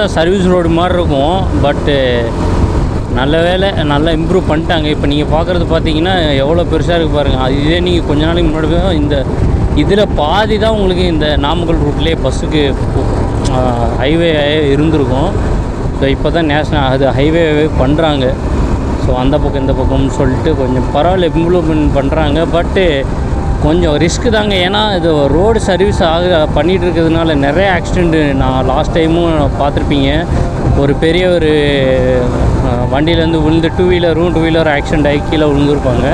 தான் service road மாதிரி இருக்கும் பட்டு நல்ல வேலை நல்லா இம்ப்ரூவ் பண்ணிட்டாங்க. இப்போ நீங்கள் பார்க்குறது பார்த்தீங்கன்னா எவ்வளோ பெருசாக இருக்குது பாருங்கள் அது இதே நீங்கள் கொஞ்ச நாளைக்கு முன்னாடி இந்த இதில் பாதி தான் உங்களுக்கு இந்த நாமக்கல் ரூட்லேயே பஸ்ஸுக்கு ஹைவே இருந்திருக்கும். ஸோ இப்போ தான் நேஷ்னல் அது ஹைவேவே பண்ணுறாங்க ஸோ அந்த பக்கம் இந்த பக்கம்னு சொல்லிட்டு கொஞ்சம் பரவாயில்ல இம்ப்ரூவ்மெண்ட் பண்ணுறாங்க பட்டு கொஞ்சம் ரிஸ்க்கு தாங்க. ஏன்னா இது ரோடு சர்வீஸ் ஆக பண்ணிகிட்டு இருக்கிறதுனால நிறைய ஆக்சிடெண்ட்டு நான் லாஸ்ட் டைமும் பார்த்துருப்பீங்க. ஒரு பெரிய ஒரு வண்டியிலேருந்து விழுந்து டூ வீலரும் டூ வீலர் ஆக்சிடெண்ட் ஆகி கீழே விழுந்துருப்பாங்க.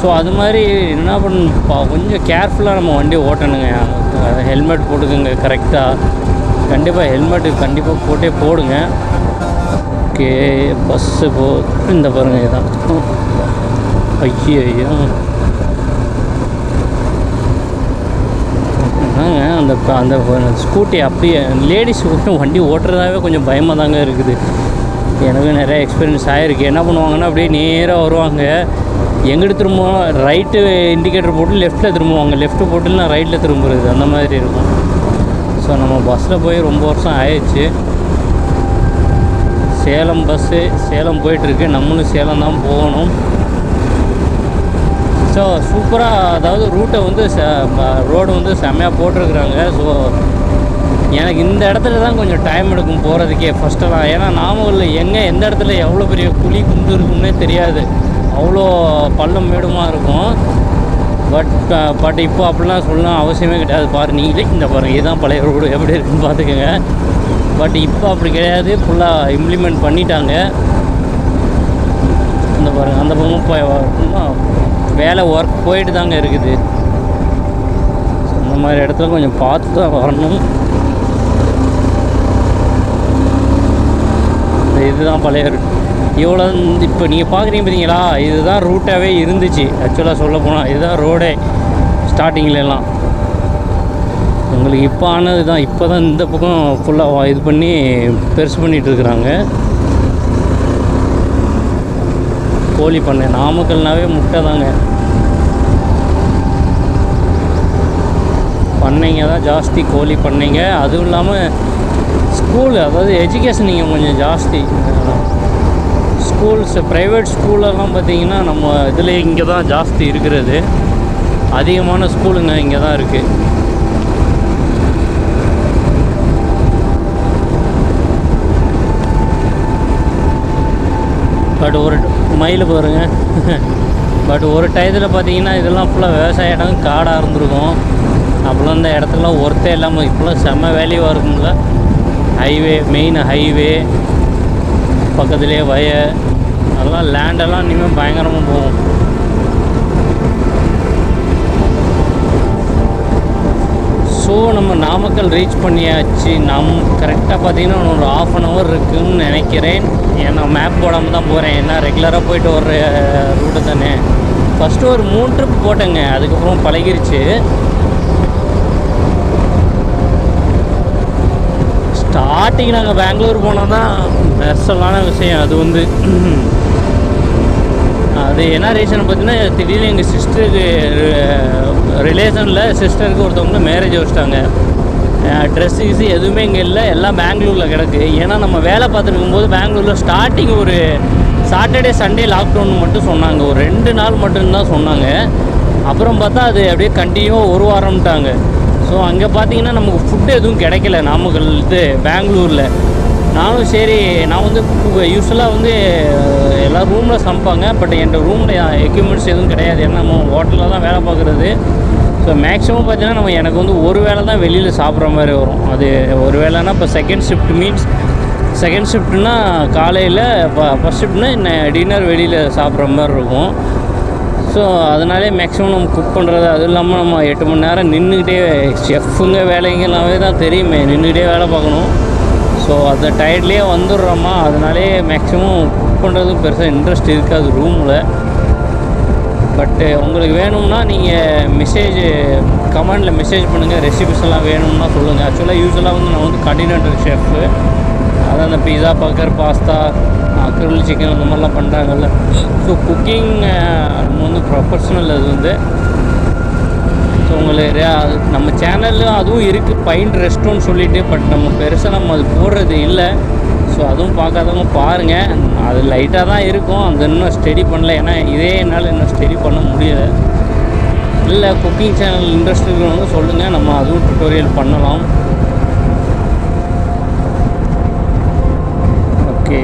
ஸோ அது மாதிரி என்ன பண்ண கொஞ்சம் கேர்ஃபுல்லாக நம்ம வண்டி ஓட்டணுங்க. ஹெல்மெட் போட்டுக்கோங்க கரெக்டாக கண்டிப்பாக ஹெல்மெட்டு கண்டிப்பாக போட்டே போடுங்க. ஓகே பஸ்ஸு போ இந்த பாருங்க இதான். ஐயோ ஐயோ அந்த அந்த ஸ்கூட்டி அப்படியே லேடிஸ் வண்டி ஓட்டுறதாவே கொஞ்சம் பயமாக தாங்க இருக்குது. எனக்கு நிறைய எக்ஸ்பீரியன்ஸ் ஆகிருக்கு என்ன பண்ணுவாங்கன்னா அப்படியே நேராக வருவாங்க. எங்கிட்டு திரும்புவோம் ரைட்டு இண்டிகேட்டர் போட்டு லெஃப்ட்டில் திரும்புவாங்க. லெஃப்ட்டு போட்டு நான் ரைட்டில் திரும்புறது அந்த மாதிரி இருக்கும். ஸோ நம்ம பஸ்ஸில் போய் ரொம்ப வருஷம் ஆயிடுச்சு. சேலம் பஸ்ஸு சேலம் போயிட்டுருக்கு நம்மளும் சேலம் தான் போகணும். ஸோ சூப்பராக அதாவது ரூட்டை வந்து ரோடு வந்து செம்மையாக போட்டிருக்குறாங்க. ஸோ எனக்கு இந்த இடத்துல தான் கொஞ்சம் டைம் எடுக்கும் போகிறதுக்கே ஃபஸ்ட்டெல்லாம் ஏன்னா நாமக்கல்ல எங்கே எந்த இடத்துல எவ்வளோ பெரிய குழி குண்டு இருக்கும்னே தெரியாது. அவ்வளோ பள்ளம் மேடுமாக இருக்கும். பட் பட் இப்போ அப்படிலாம் சொல்லலாம் அவசியமே கிடையாது. பாரு நீங்களே இந்த பாருங்கள் இதுதான் பழைய ரோடு எப்படி இருக்குன்னு பார்த்துக்கோங்க. பட் இப்போ அப்படி கிடையாது. ஃபுல்லாக இம்ப்ளிமெண்ட் பண்ணிட்டாங்க. இந்த பாருங்கள் அந்த பக்கமும் போய் வேலை ஒர்க் போயிட்டு தாங்க இருக்குது. So, இந்த மாதிரி இடத்துல கொஞ்சம் பார்த்து தான் வரணும் இதுதான் பழைய ரூட் இவ்வளோ இப்போ நீங்கள் பார்க்குறீங்க பார்த்தீங்களா இதுதான் ரூட்டாகவே இருந்துச்சு. ஆக்சுவலாக சொல்ல போனால் இதுதான் ரோடே ஸ்டார்டிங்லலாம் உங்களுக்கு இப்போ ஆனது தான் இப்போ தான் இந்த பக்கம் ஃபுல்லாக இது பண்ணி பெருசு பண்ணிகிட்டு இருக்கிறாங்க. கோழி பண்ணை. நாமக்கல்னாவே முட்டை தாங்க. பண்ணைங்க தான் ஜாஸ்தி கோழி பண்ணைங்க. அதுவும் இல்லாமல் ஸ்கூல் அதாவது எஜுகேஷன் நீங்கள் கொஞ்சம் ஜாஸ்தி. ஸ்கூல்ஸ் ப்ரைவேட் ஸ்கூலெல்லாம் பார்த்தீங்கன்னா நம்ம இதில் இங்கே தான் ஜாஸ்தி இருக்கிறது. அதிகமான ஸ்கூலுங்க இங்கே தான் இருக்குது பட் ஒரு மயில் பாருங்க. பட் ஒரு டயத்தில் பார்த்தீங்கன்னா இதெல்லாம் ஃபுல்லாக விவசாய இடம் காடாக இருந்திருக்கும். அப்போல்லாம் இந்த இடத்துலலாம் ஒருத்தே இல்லாமல் இப்போலாம் செம்ம வேல்யூவாக இருக்குங்களா ஹைவே மெயின் ஹைவே பக்கத்துலேயே வய அதெல்லாம் லேண்டெல்லாம் இனிமேல் பயங்கரமாக போகும். ஸோ நம்ம நாமக்கல் ரீச் பண்ணியாச்சு. நம் கரெக்டாக பார்த்தீங்கன்னா ஒரு ஆஃப் அன் ஹவர் இருக்குதுன்னு நினைக்கிறேன். ஏன்னா மேப் போடாமல் தான் போகிறேன் ஏன்னா ரெகுலராக போயிட்டு வர்ற ரூட்டு தானே. ஃபஸ்ட்டு ஒரு மூணு ட்ரிப் போட்டேங்க. அதுக்கப்புறம் பழகிருச்சு. ஸ்டார்டிங் நாங்கள் பெங்களூர் போனால் தான் பெஸ்டலான விஷயம். அது வந்து அது என்ன ரீசன் பார்த்தீங்கன்னா திடீர்னு எங்கள் சிஸ்டருக்கு ரிலேஷனில் சிஸ்டருக்கு ஒருத்தவங்க மேரேஜ் வச்சிட்டாங்க. ட்ரெஸ் கீஸு எதுவுமே இங்கே இல்லை எல்லாம் பெங்களூரில் கிடக்கு. ஏன்னா நம்ம வேலை பார்த்துருக்கும் போது பெங்களூரில் ஸ்டார்டிங் ஒரு சாட்டர்டே சண்டே லாக்டவுன் மட்டும் சொன்னாங்க. ஒரு ரெண்டு நாள் மட்டும்தான் சொன்னாங்க. அப்புறம் பார்த்தா அது அப்படியே கண்டினியூவாக ஒரு வாரம்ட்டாங்க. ஸோ அங்கே பார்த்தீங்கன்னா நமக்கு ஃபுட்டு எதுவும் கிடைக்கல. நாமக்கல் இது பெங்களூரில். நானும் சரி நான் வந்து யூஸ்வலாக வந்து எல்லா ரூமில் சமைப்பாங்க. பட் என் ரூமில் எக்யூப்மெண்ட்ஸ் எதுவும் கிடையாது. ஏன்னா நம்ம ஹோட்டலில் தான் வேலை பார்க்குறது. ஸோ மேக்ஸிமம் பார்த்தீங்கன்னா நம்ம எனக்கு வந்து ஒரு வேளை தான் வெளியில் சாப்பிட்ற மாதிரி வரும். அது ஒரு வேளைனா இப்போ செகண்ட் ஷிஃப்ட் மீன்ஸ் செகண்ட் ஷிஃப்ட்னா காலையில் ஃபஸ்ட் ஷிஃப்ட்னா டின்னர் வெளியில் சாப்பிட்ற மாதிரி இருக்கும். ஸோ அதனாலே மேக்ஸிமம் நம்ம குக் பண்ணுறது அதுவும் இல்லாமல் நம்ம எட்டு மணி நேரம் நின்றுக்கிட்டே செஃப்புங்க வேலைங்கெல்லாமே தான் தெரியுமே. நின்றுக்கிட்டே வேலை பார்க்கணும். ஸோ அந்த டயர்ட்லேயே வந்துடுறோமா? அதனாலே மேக்ஸிமம் குக் பண்ணுறது பெருசாக இன்ட்ரெஸ்ட் இருக்காது ரூமில் பட்டு eh, உங்களுக்கு வேணும்னா நீங்கள் மெசேஜ் கமெண்டில் மெசேஜ் பண்ணுங்கள் ரெசிபிஸ் எல்லாம் வேணும்னா சொல்லுங்கள் ஆக்சுவலாக யூஸ்வலாக வந்து நான் வந்து கண்டினென்டல் ஷெஃப்பு அதான் அந்த pizza burger pasta grill chicken அந்த மாதிரிலாம் பண்ணுறாங்கல்ல ஸோ குக்கிங் வந்து ப்ரொஃபஷ்னல் அது வந்து. ஸோ உங்களுக்கு அது- நம்ம சேனலில் அதுவும் இருக்குது பைன் ரெஸ்ட்டுன்னு சொல்லிட்டு பட் நம்ம பெருசாக நம்ம அது போடுறது இல்லை. ஸோ அதுவும் பார்க்காதவங்க பாருங்கள் அது லைட்டாக தான் இருக்கும். அது இன்னும் ஸ்டடி பண்ணல. ஏன்னா இதே என்னால் இன்னும் ஸ்டடி பண்ண முடியல. இல்லை குக்கிங் சேனல் இன்ட்ரெஸ்ட் இருக்கிறவங்க சொல்லுங்கள் நம்ம அதுவும் டுட்டோரியல் பண்ணலாம். ஓகே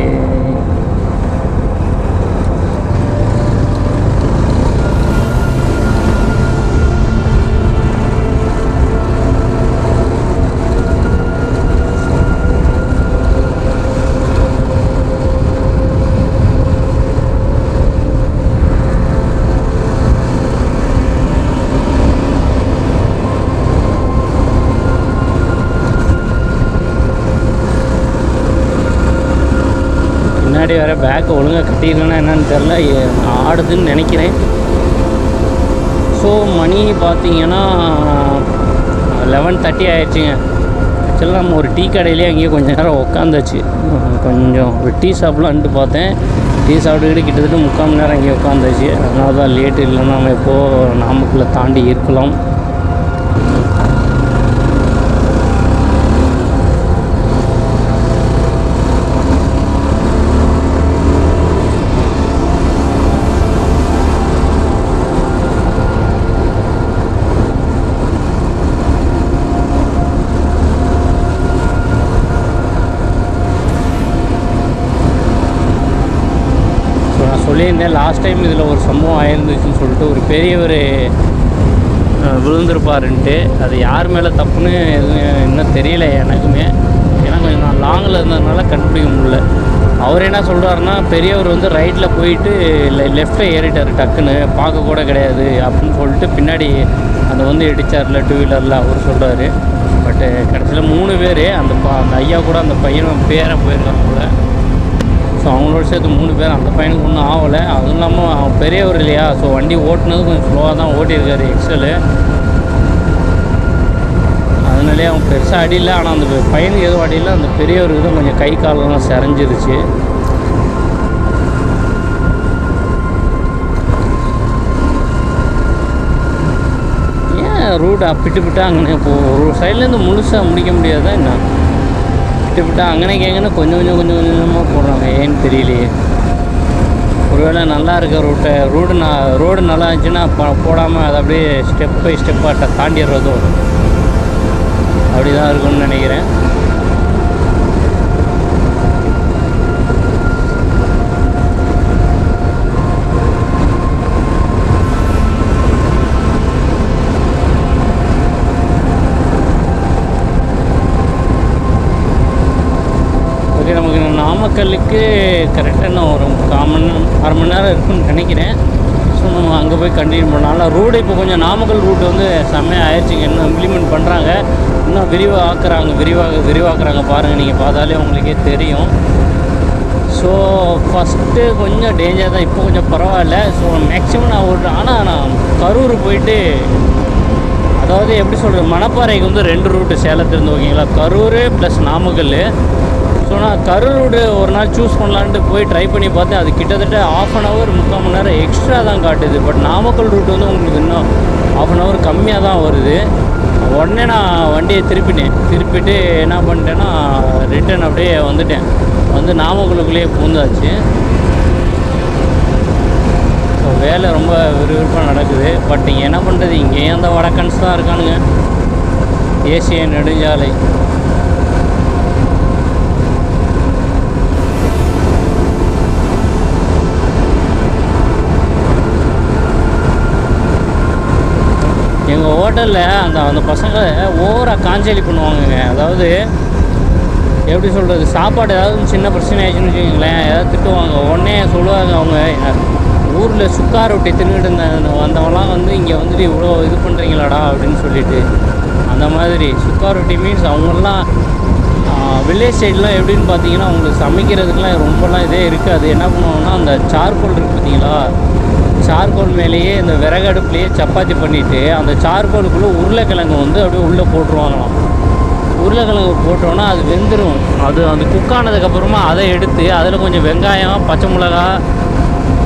ட்ராக்கை ஒழுங்காக கட்டியிருக்கேன்னா என்னன்னு தெரில ஆடுதுன்னு நினைக்கிறேன். ஸோ மணி பார்த்தீங்கன்னா லெவன் தேர்ட்டி ஆயிடுச்சுங்க. ஆக்சுவலாக நம்ம ஒரு டீ கடையிலே அங்கேயே கொஞ்சம் நேரம் உட்காந்துச்சு கொஞ்சம் ஒரு டீ சாப்பிட்லான்ட்டு பார்த்தேன். டீ சாப்பிட்டுக்கிட்டு கிட்டத்தட்ட முக்கால் மணி நேரம் அங்கேயே உட்காந்துச்சு அதனால தான் லேட்டு இல்லைன்னா நம்ம எப்போது நாமக்கல்ல தாண்டி இருக்கலாம். சொல்லியிருந்தேன். லாஸ்ட் டைம் இதில் ஒரு சம்பவம் ஆயிருந்துச்சுன்னு சொல்லிட்டு ஒரு பெரியவர் விழுந்திருப்பாருன்ட்டு. அது யார் மேலே தப்புன்னு எதுவும் இன்னும் தெரியல எனக்குமே. ஏன்னா கொஞ்சம் நான் லாங்கில் இருந்ததுனால கண்டுபிடிக்க முடியல. அவர் என்ன சொல்கிறாருன்னா பெரியவர் வந்து ரைட்டில் போயிட்டு லெஃப்ட்டில் ஏறிட்டார் டக்குன்னு. பார்க்க கூட கிடையாது அப்படின்னு சொல்லிட்டு பின்னாடி அந்த வந்து இடித்தார்ல டூ வீலரில் அவர் சொல்கிறாரு பட்டு கடைசியில் மூணு பேர் அந்த ப- அந்த ஐயா கூட அந்த பையன் பேரை போயிருக்காங்க கூட ஸோ அவங்களோட சேர்த்து மூணு பேர் அந்த பையனுக்கு ஒன்றும் ஆகலை. அதுவும் இல்லாமல் அவன் பெரியவர் இல்லையா? ஸோ வண்டி ஓட்டுனது கொஞ்சம் ஸ்லோவாக தான் ஓட்டியிருக்காரு எக்ஸலு அதனாலே அவன் பெருசாக அடியில் ஆனால் அந்த பையனுக்கு எதுவும் அடியில் அந்த பெரியவருக்கு தான் கொஞ்சம் கை காலெல்லாம் செரஞ்சிருச்சு. ஏன் ரூட் அப்பிட்டு விட்டா அங்கே இப்போ ஒரு சைட்லேருந்து முழுசாக முடிக்க முடியாதா என்ன? விட்டு விட்டு அங்கனைக்கு கேங்கன்னு கொஞ்சம் கொஞ்சம் கொஞ்சம் கொஞ்சமாக போடுறாங்க. ஏன்னு தெரியலையே. ஒருவேளை நல்லா இருக்க ரூட்டை ரோடு நான் ரோடு நல்லா இருந்துச்சுன்னா போடாமல் அதை அப்படியே ஸ்டெப் பை ஸ்டெப்பாக தாண்டிடுறதும். அப்படி தான் இருக்கும்னு நினைக்கிறேன் ஓகே நமக்கு மக்களுக்கு கரெக்டாக நான் ஒரு கால் மணி அரை மணி நேரம் இருக்குன்னு நினைக்கிறேன். ஸோ நம்ம அங்கே போய் கண்டினியூ பண்ணலாம். ரோடு இப்போ கொஞ்சம் நாமக்கல் ரூட் வந்து செம்மையாக ஆயிடுச்சுங்க. இன்னும் இம்ப்ளிமெண்ட் பண்ணுறாங்க இன்னும் விரிவாக ஆக்குறாங்க விரிவாக விரிவாக்குறாங்க பாருங்கள் நீங்கள் பார்த்தாலே உங்களுக்கே தெரியும். ஸோ ஃபஸ்ட்டு கொஞ்சம் டேஞ்சர் தான். இப்போ கொஞ்சம் பரவாயில்ல. ஸோ மேக்ஸிமம் நான் ஒரு ஆனால் நான் கரூர் போயிட்டு அதாவது எப்படி சொல்கிறது மணப்பாறைக்கு வந்து ரெண்டு ரூட்டு சேலத்துலேருந்து ஓகேங்களா கரூர் ப்ளஸ் நாமக்கல் ஸோ நான் கரூர் ஒரு நாள் சூஸ் பண்ணலான்ட்டு போய் ட்ரை பண்ணி பார்த்தேன். அது கிட்டத்தட்ட ஆஃப் அன் ஹவர் முக்கால் மணி நேரம் எக்ஸ்ட்ரா தான் காட்டுது. பட் நாமக்கல் ரூட் வந்து உங்களுக்கு இன்னும் ஆஃப் அன் ஹவர் கம்மியாக தான் வருது. உடனே நான் வண்டியை திருப்பிட்டேன் திருப்பிட்டு என்ன பண்ணிட்டேன்னா ரிட்டர்ன் அப்படியே வந்துட்டேன். வந்து நாமக்கலுக்குள்ளேயே பூந்தாச்சு. ஸோ வேலை ரொம்ப விறுவிறுப்பாக நடக்குது. பட் இங்கே என்ன பண்ணுறது இங்கேயும் அந்த வடக்கன்ஸ் தான் இருக்கானுங்க. ஏசிய நெடுஞ்சாலை. எங்கள் ஹோட்டலில் அந்த அந்த பசங்க ஓவராக காஞ்சலி பண்ணுவாங்கங்க. அதாவது எப்படி சொல்கிறது சாப்பாடு ஏதாவது சின்ன பிரச்சனை ஆயிடுச்சுன்னு வச்சுக்கோங்களேன். ஏதாவது திட்டுவாங்க. உடனே சொல்லுவாங்க அவங்க ஊரில் சுக்கா ரொட்டி தின்னுட்டு இருந்த வந்தவங்களாம் வந்து இங்கே வந்துட்டு இவ்வளோ இது பண்ணுறீங்களாடா அப்படின்னு சொல்லிட்டு. அந்த மாதிரி சுக்கா ரொட்டி மீன்ஸ் அவங்களாம் வில்லேஜ் சைட்லாம் எப்படின்னு பார்த்தீங்கன்னா அவங்களுக்கு சமைக்கிறதுக்குலாம் ரொம்பலாம் இதே இருக்காது. என்ன பண்ணுவாங்கன்னா அந்த சார்கோல் இருக்குது பார்த்தீங்களா சார்கோல் மேலேயே இந்த விறகு அடுப்புலேயே சப்பாத்தி பண்ணிவிட்டு அந்த சார்கோலுக்குள்ளே உருளைக்கிழங்கு வந்து அப்படியே உள்ளே போட்டுருவாங்களாம். உருளைக்கிழங்கு போட்டோன்னா அது வெந்துடும் அது அந்த குக் ஆனதுக்கப்புறமா அதை எடுத்து அதில் கொஞ்சம் வெங்காயம் பச்சை மிளகா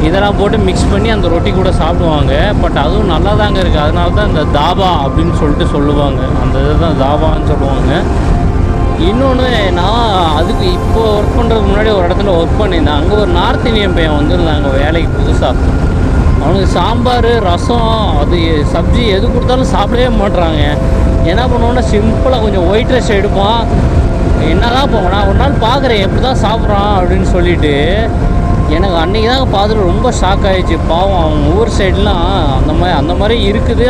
இதெல்லாம் போட்டு மிக்ஸ் பண்ணி அந்த ரொட்டி கூட சாப்பிடுவாங்க. பட் அதுவும் நல்லா தாங்க இருக்குது அதனால தான் இந்த தாபா அப்படின்னு சொல்லிட்டு சொல்லுவாங்க. அந்த இதுதான் தாபான்னு சொல்லுவாங்க. இன்னொன்று நான் அதுக்கு இப்போ ஒர்க் பண்ணுறதுக்கு முன்னாடி ஒரு இடத்துல ஒர்க் பண்ணியிருந்தேன். அங்கே ஒரு நார்த் இந்தியன் பையன் வந்திருந்தாங்க வேலைக்கு புதுசாக அவனுக்கு சாம்பார் ரசம் அது சப்ஜி எது கொடுத்தாலும் சாப்பிடவே மாட்றாங்க. என்ன பண்ணுவோன்னா சிம்பிளாக கொஞ்சம் ஒயிட் ரைஸ் எடுப்பான். என்னதான் போவோம் நான் ஒரு நாள் பார்க்குறேன் எப்படி தான் சாப்பிட்றான் அப்படின்னு சொல்லிட்டு. எனக்கு அன்றைக்கி தான் பார்த்துட்டு ரொம்ப ஷாக் ஆகிடுச்சு பாவம் அவங்க ஊர் சைட்லாம் அந்த மாதிரி அந்த மாதிரி இருக்குது.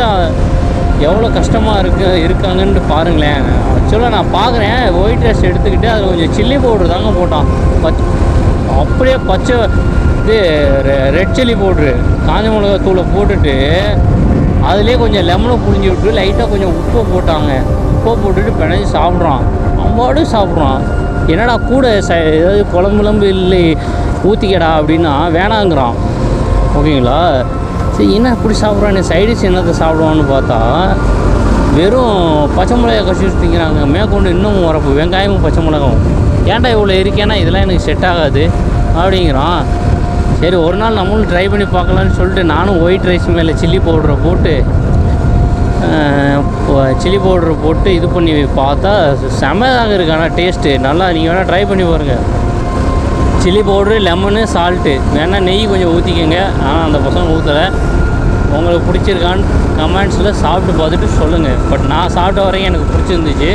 எவ்வளோ கஷ்டமாக இருக்கு இருக்காங்கன்ட்டு பாருங்களேன். ஆக்சுவலாக நான் பார்க்குறேன் ஒயிட் ரைஸ் எடுத்துக்கிட்டு அதில் கொஞ்சம் சில்லி பவுடர் தாங்க போட்டான். பச் அப்படியே பச்சை இது ரெட் சில்லி பவுட்ரு காஞ்ச மிளகா தூளை போட்டுட்டு அதுலேயே கொஞ்சம் லெமனை புழிஞ்சு விட்டு லைட்டாக கொஞ்சம் உப்பை போட்டாங்க. உப்பை போட்டுட்டு பிணைஞ்சு சாப்பிட்றான். அம்மாடு சாப்பிட்றான். என்னடா கூட ச ஏதாவது குழம்பு கிளம்பு இல்லை ஊற்றிக்கடா அப்படின்னா வேணாங்கிறான். ஓகேங்களா? சரி என்ன இப்படி சாப்பிட்றானே? சைடிஷ் என்னத்தை சாப்பிடுவான்னு பார்த்தா வெறும் பச்சை மிளகாய் கசிச்சு திங்கிறாங்க. மேற்கொண்டு இன்னும் உரப்பு வெங்காயமும் பச்சை மிளகாவும். ஏன்டா இவ்வளோ இருக்கேன்னா இதெல்லாம் எனக்கு செட் ஆகாது. அப்படிங்கிறான். சரி ஒரு நாள் நம்மளும் ட்ரை பண்ணி பார்க்கலான்னு சொல்லிட்டு நானும் ஒயிட் ரைஸ் மேலே சில்லி பவுடரை போட்டு சில்லி பவுடரை போட்டு இது பண்ணி பார்த்தா செமையாக இருக்கு. ஆனால் டேஸ்ட்டு நல்லா நீங்கள் வேணால் ட்ரை பண்ணி பாருங்கள் சில்லி பவுட்ரு லெமனு சால்ட்டு வேணால் நெய் கொஞ்சம் ஊற்றிக்கோங்க ஆனால் அந்த பசங்க ஊற்றலை உங்களுக்கு பிடிச்சிருக்கான்னு கமெண்ட்ஸில் சாப்பிட்டு பார்த்துட்டு சொல்லுங்கள் பட் நான் சாப்பிட்ட வரைக்கும் எனக்கு பிடிச்சிருந்துச்சு.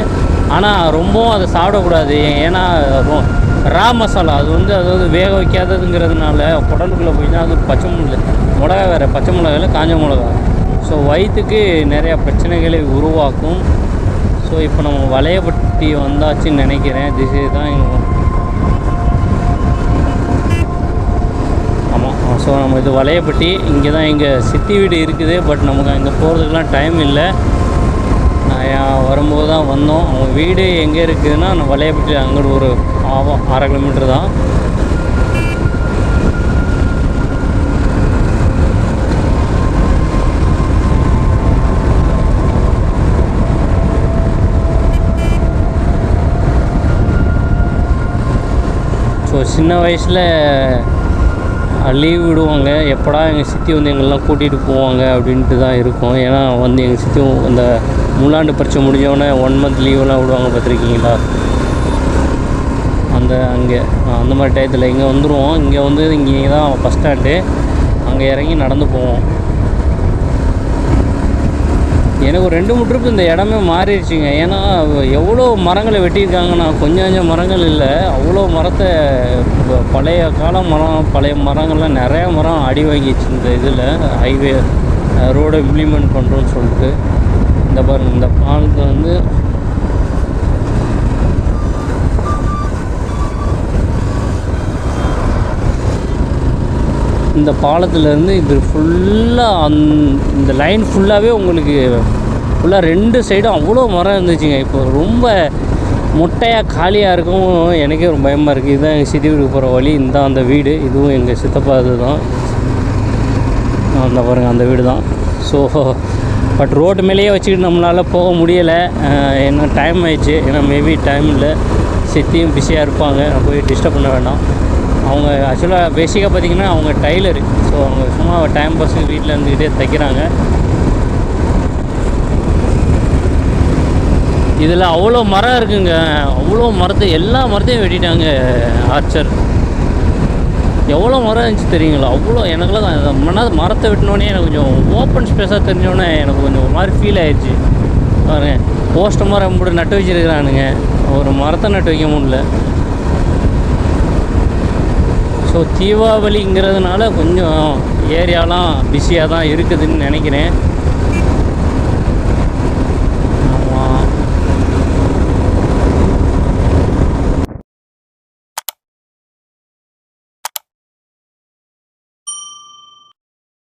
ஆனால் ரொம்பவும் அதை சாப்பிடக்கூடாது. ஏன்னா ரா மசாலா அது வந்து அதாவது வேக வைக்காததுங்கிறதுனால குடலுக்குள்ளே போயின்னா அது பச்சை மிளகா மிளகா வேறு பச்சை மிளகாயில் காஞ்ச மிளகா. ஸோ வயிற்றுக்கு நிறையா பிரச்சனைகளை உருவாக்கும். ஸோ இப்போ நம்ம வளையப்பட்டி வந்தாச்சுன்னு நினைக்கிறேன். திசை தான் ஆமாம் ஸோ நம்ம இது வளையப்பட்டி இங்கே தான் எங்கள் சித்தி வீடு இருக்குது. பட் நமக்கு அங்கே போகிறதுக்கெலாம் டைம் இல்லை. நான் வரும்போது தான் வந்தோம். அவங்க வீடு எங்கே இருக்குதுன்னா நம்ம வளையப்பட்டி அங்கே ஒரு ஆமாம் அரை கிலோமீட்டர் தான். ஸோ சின்ன வயசில் லீவ் விடுவாங்க. எப்படா எங்கள் சித்தி வந்து எங்கெல்லாம் கூட்டிகிட்டு போவாங்க அப்படின்ட்டு தான் இருக்கும். ஏன்னா வந்து எங்கள் சித்தி அந்த முலாண்டு பரிச்சை முடிஞ்சோடனே ஒன் மந்த் லீவெல்லாம் விடுவாங்க பார்த்துருக்கீங்களா? அங்கே அந்த மாதிரி டயத்தில் இங்கே வந்துடுவோம் இங்கே வந்து இங்கே தான் பஸ் ஸ்டாண்டு அங்கே இறங்கி நடந்து போவோம். எனக்கு ஒரு ரெண்டு மூணு ட்ரிப் இந்த இடமே மாறிடுச்சுங்க. ஏன்னா எவ்வளோ மரங்களை வெட்டியிருக்காங்கன்னா கொஞ்சம் கொஞ்சம் மரங்கள் இல்லை. அவ்வளோ மரத்தை பழைய கால மரம் பழைய மரங்கள்லாம் நிறையா மரம் அடி வாங்கிடுச்சு இந்த இதில். ஹைவே ரோடை இம்ப்ளிமெண்ட் பண்ணுறோன்னு சொல்லிட்டு. இந்த பாருங்கள் இந்த பாலத்தை வந்து இந்த பாலத்துலேருந்து இது ஃபுல்லாக அந் இந்த லைன் ஃபுல்லாகவே உங்களுக்கு ஃபுல்லாக ரெண்டு சைடும் அவ்வளோ மரம் இருந்துச்சுங்க. இப்போ ரொம்ப முட்டையாக காலியாக இருக்கும். எனக்கே ஒரு பயமாக இருக்குது இதுதான் எங்கள் சித்தி வீட்டுக்கு போகிற வழி. இந்த அந்த வீடு. இதுவும் எங்கள் சித்தப்பா இது தான் அந்த பாருங்கள் அந்த வீடு தான் ஸோ பட் ரோட்டு மேலேயே வச்சுக்கிட்டு நம்மளால் போக முடியலை. என்ன டைம் ஆயிடுச்சு. ஏன்னா மேபி டைம் இல்லை. சித்தியும் பிஸியாக இருப்பாங்க. நான் போய் டிஸ்டர்ப் பண்ண வேண்டாம். அவங்க ஆக்சுவலாக பேசிக்காக பார்த்தீங்கன்னா அவங்க டைலரு. ஸோ அவங்க சும்மா டைம் பாஸுக்கு வீட்டில் இருந்துக்கிட்டே தைக்கிறாங்க. இதில் அவ்வளோ மரம் இருக்குங்க. அவ்வளோ மரத்தை எல்லா மரத்தையும் வெட்டிட்டாங்க ஆர்ச்சர் எவ்வளோ மரம் இருந்துச்சு தெரியுங்களா? அவ்வளோ எனக்குலாம் அந்த மரத்தை வெட்டினோடனே எனக்கு கொஞ்சம் ஓப்பன் ஸ்பேஸாக தெரிஞ்சோடனே எனக்கு கொஞ்சம் ஒரு மாதிரி ஃபீல் ஆயிடுச்சு. பாருங்க போஸ்ட் மரம் இப்படி நட்டு வச்சிருக்கிறானுங்க. ஒரு மரத்தை நட்டு வைக்க முடியல. ஸோ தீபாவளிங்கிறதுனால கொஞ்சம் ஏரியாலாம் பிஸியாக தான் இருக்குதுன்னு நினைக்கிறேன்.